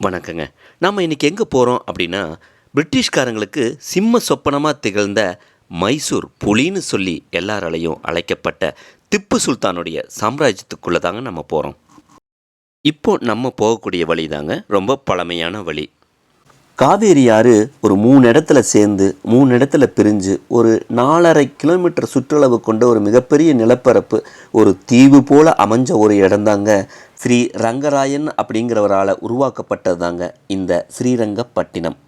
வணக்கங்க. நம்ம இன்னைக்கு எங்கே போகிறோம் அப்படின்னா பிரிட்டிஷ்காரங்களுக்கு சிம்ம சொப்பனமாக திகழ்ந்த மைசூர் புலின்னு சொல்லி எல்லாராலையும் அழைக்கப்பட்ட திப்பு சுல்தானுடைய சாம்ராஜ்யத்துக்குள்ளே தாங்க நம்ம போகிறோம் இப்போ நம்ம போகக்கூடிய வழி தாங்க ரொம்ப பழமையான வழி. காவேரி ஆறு ஒரு மூணு இடத்துல சேர்ந்து மூணு இடத்துல பிரிஞ்சு ஒரு நாலரை கிலோமீட்டர் சுற்றளவு கொண்ட ஒரு மிகப்பெரிய நிலப்பரப்பு ஒரு தீவு போல அமைஞ்ச ஒரு இடம்தாங்க ஸ்ரீ ரங்கராயன் அப்படிங்கிறவரால் உருவாக்கப்பட்டது தாங்க இந்த ஸ்ரீரங்கப்பட்டினம்.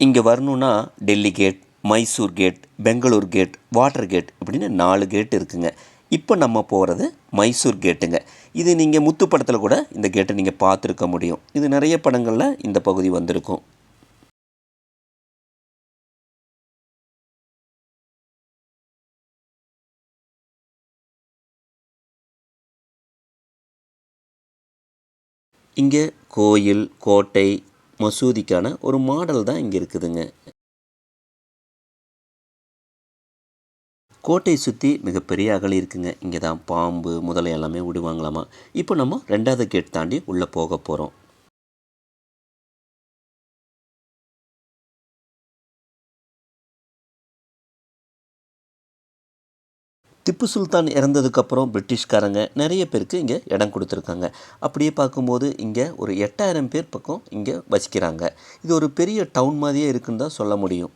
இங்கே வரணுன்னா Delhi gate Mysore gate Bangalore gate water gate இப்படின்னு நாலு கேட் இருக்குங்க. இப்போ நம்ம போகிறது மைசூர் கேட்டுங்க. இது நீங்கள் முத்து படத்தில் கூட இந்த கேட்டை நீங்கள் பார்த்துருக்க முடியும். இது நிறைய படங்களில் இந்த பகுதி வந்திருக்கும். இங்கே கோயில் கோட்டை மசூதிக்கான ஒரு மாடல் தான் இங்கே இருக்குதுங்க. கோட்டையை சுற்றி மிகப்பெரிய அகழி இருக்குங்க. இங்கே தான் பாம்பு முதலை எல்லாமே விடுவாங்களாமா? இப்போ நம்ம ரெண்டாவது கேட் தாண்டி உள்ளே போக போகிறோம் திப்பு சுல்தான் இறந்ததுக்கப்புறம் பிரிட்டிஷ்காரங்க நிறைய பேருக்கு இங்கே இடம் கொடுத்துருக்காங்க. அப்படியே பார்க்கும்போது இங்கே ஒரு எட்டாயிரம் பேர் பக்கம் இங்கே வசிக்கிறாங்க. இது ஒரு பெரிய டவுன் மாதிரியே இருக்குன்னு தான் சொல்ல முடியும்.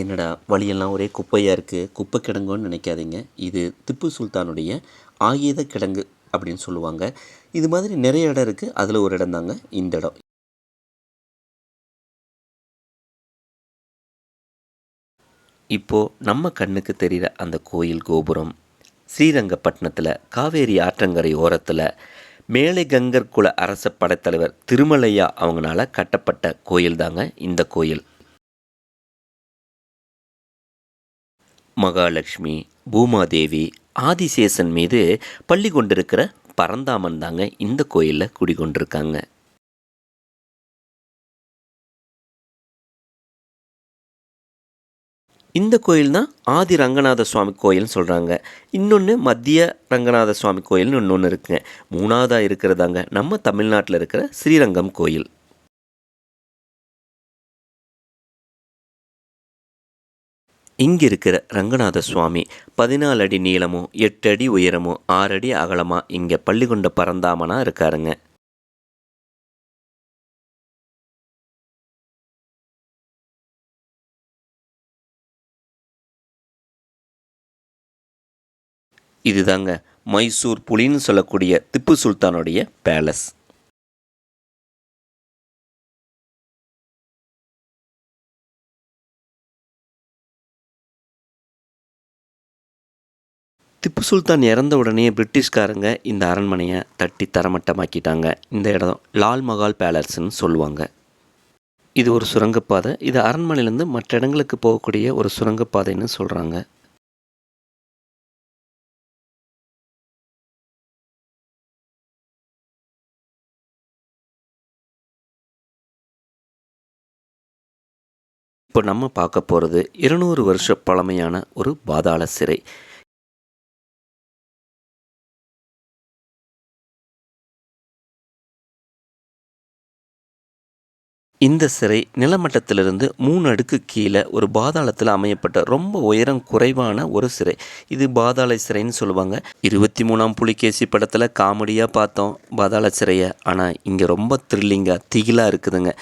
என்னடா வழியெல்லாம் ஒரே குப்பையாக இருக்குது குப்பை கிடங்குன்னு நினைக்காதீங்க. இது திப்பு சுல்தானுடைய ஆயுத கிடங்கு. அப்படின்னு சொல்லுவாங்க. இது மாதிரி நிறைய இடம் இருக்குது அதில் ஒரு இடம் தாங்க இந்த இடம். இப்போது நம்ம கண்ணுக்கு தெரிகிற அந்த கோயில் கோபுரம் ஸ்ரீரங்கப்பட்டினத்தில் காவேரி ஆற்றங்கரை ஓரத்தில் மேலை கங்கர் குல அரச படைத்தலைவர் திருமலையா அவங்களால கட்டப்பட்ட கோயில் தாங்க இந்த கோயில். மகாலட்சுமி பூமாதேவி ஆதிசேஷன் மீது பள்ளி கொண்டிருக்கிற பரந்தாமன் தாங்க இந்த கோயிலில் குடிகொண்டிருக்காங்க இந்த கோயில் தான் ஆதி ரங்கநாத சுவாமி கோயில்னு சொல்கிறாங்க இன்னொன்று மத்திய ரங்கநாத சுவாமி கோயில்னு இன்னொன்று இருக்குங்க. மூணாவதாக இருக்கிறதாங்க நம்ம தமிழ்நாட்டில் இருக்கிற ஸ்ரீரங்கம் கோயில். இங்கே இருக்கிற ரங்கநாத சுவாமி பதினாலு அடி நீளமும் எட்டு அடி உயரமும் ஆறு அடி அகலமாக இங்கே பள்ளிகொண்ட பரந்தாமனாக இருக்காருங்க. இதுதாங்க மைசூர் புலின்னு சொல்லக்கூடிய திப்பு சுல்தானுடைய பேலஸ். திப்பு சுல்தான் இறந்த உடனே பிரிட்டிஷ்காரங்க இந்த அரண்மனையை தட்டி தரமட்டமாக்கிட்டாங்க. இந்த இடம் லால் மகால் பேலஸ்ன்னு சொல்லுவாங்க. இது ஒரு சுரங்கப்பாதை. இது அரண்மனையிலேருந்து மற்ற இடங்களுக்கு போகக்கூடிய ஒரு சுரங்கப்பாதைன்னு சொல்கிறாங்க இப்போ நம்ம பார்க்க போகிறது இருநூறு வருஷ பழமையான ஒரு பாதாள சிறை. இந்த சிறை நிலமட்டத்திலிருந்து மூணு அடுக்கு கீழே ஒரு பாதாளத்தில் அமையப்பட்ட ரொம்ப உயரம் குறைவான ஒரு சிறை. இது பாதாள சிறைன்னு சொல்லுவாங்க. இருபத்தி மூணாம் புலிகேசி படத்தில் காமெடியாக பார்த்தோம் பாதாள சிறையை. ஆனால் இங்கே ரொம்ப த்ரில்லிங்காக திகிலாக இருக்குதுங்க.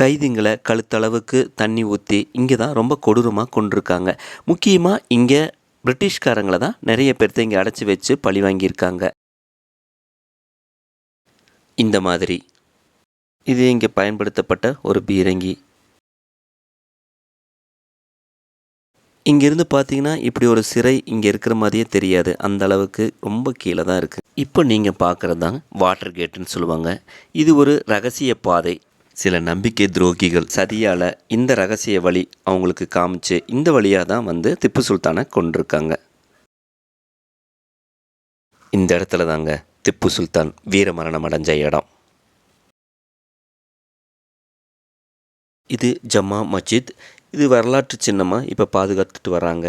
கைதிங்களை கழுத்தளவுக்கு தண்ணி ஊற்றி இங்கே தான் ரொம்ப கொடூரமாக கொண்டிருக்காங்க முக்கியமாக இங்கே பிரிட்டிஷ்காரங்களை தான் நிறைய பேர்த்த இங்கே அடைச்சி வச்சு பழி வாங்கியிருக்காங்க. இந்த மாதிரி இது இங்கே பயன்படுத்தப்பட்ட ஒரு பீரங்கி. இங்கேருந்து பார்த்தீங்கன்னா இப்படி ஒரு சிறை இங்கே இருக்கிற மாதிரியே தெரியாது. அந்த அளவுக்கு ரொம்ப கீழே தான் இருக்குது இப்போ நீங்கள் பார்க்குறது தான் வாட்டர் கேட்டுன்னு சொல்லுவாங்க. இது ஒரு ரகசிய பாதை. சில நம்பிக்கை துரோகிகள் சதியால் இந்த ரகசிய வழி அவங்களுக்கு காமிச்சு இந்த வழியாக தான் வந்து திப்பு சுல்தானை கொண்டிருக்காங்க இந்த இடத்துல தாங்க திப்பு சுல்தான் வீரமரணம் அடைஞ்ச இடம். இது ஜம்மா மஸ்ஜித். இது வரலாற்று சின்னமாக இப்போ பாதுகாத்துட்டு வராங்க.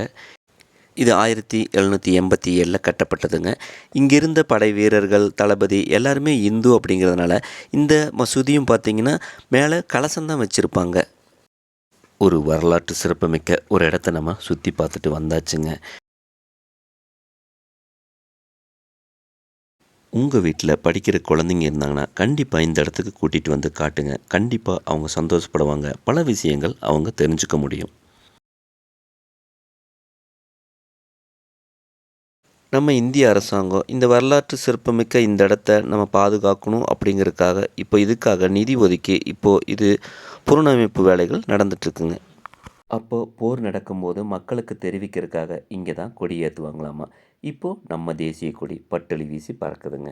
இது ஆயிரத்தி எழுநூற்றி எண்பத்தி ஏழில் கட்டப்பட்டதுங்க. இங்கே இருந்த படை வீரர்கள் தளபதி எல்லாருமே இந்து அப்படிங்கிறதுனால இந்த மசூதியும் பார்த்தீங்கன்னா மேலே கலசம்தான் வச்சுருப்பாங்க. ஒரு வரலாற்று சிறப்புமிக்க ஒரு இடத்த நம்ம சுற்றி பார்த்துட்டு வந்தாச்சுங்க. உங்கள் வீட்டில் படிக்கிற குழந்தைங்க இருந்தாங்கன்னா கண்டிப்பாக இந்த இடத்துக்கு கூட்டிகிட்டு வந்து காட்டுங்க. கண்டிப்பாக அவங்க சந்தோஷப்படுவாங்க. பல விஷயங்கள் அவங்க தெரிஞ்சுக்க முடியும். நம்ம இந்திய அரசாங்கம் இந்த வரலாற்று சிறப்புமிக்க இந்த இடத்த நம்ம பாதுகாக்கணும் அப்படிங்கிறதுக்காக இப்போ இதுக்காக நிதி ஒதுக்கி இப்போது இது புனரமைப்பு வேலைகள் நடந்துட்டுருக்குங்க அப்போது போர் நடக்கும்போது மக்களுக்கு தெரிவிக்கிறதுக்காக இங்கே தான் கொடி ஏற்றுவாங்களாமா இப்போது நம்ம தேசிய கொடி பட்டளி வீசி பறக்குதுங்க.